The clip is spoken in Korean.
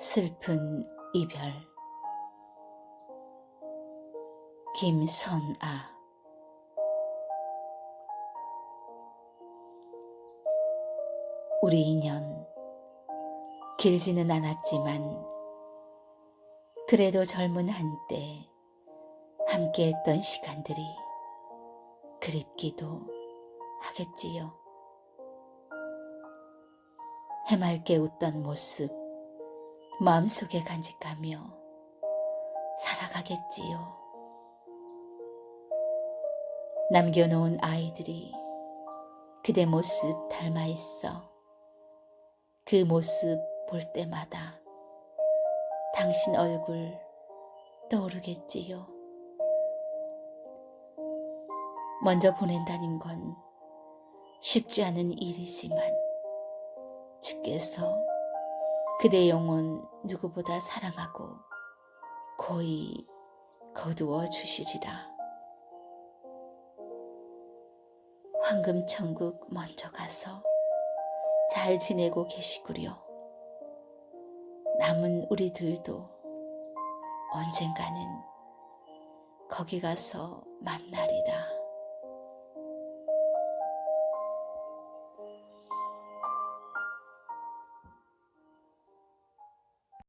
슬픈 이별. 김선아. 우리 인연 길지는 않았지만 그래도 젊은 한때 함께했던 시간들이 그립기도 하겠지요. 해맑게 웃던 모습 마음속에 간직하며 살아가겠지요. 남겨놓은 아이들이 그대 모습 닮아 있어 그 모습 볼 때마다 당신 얼굴 떠오르겠지요. 먼저 보낸다는 건 쉽지 않은 일이지만 주께서 그대 영혼 누구보다 사랑하고 고이 거두어 주시리라. 황금 천국 먼저 가서 잘 지내고 계시구려. 남은 우리 들도 언젠가는 거기 가서 만나리라.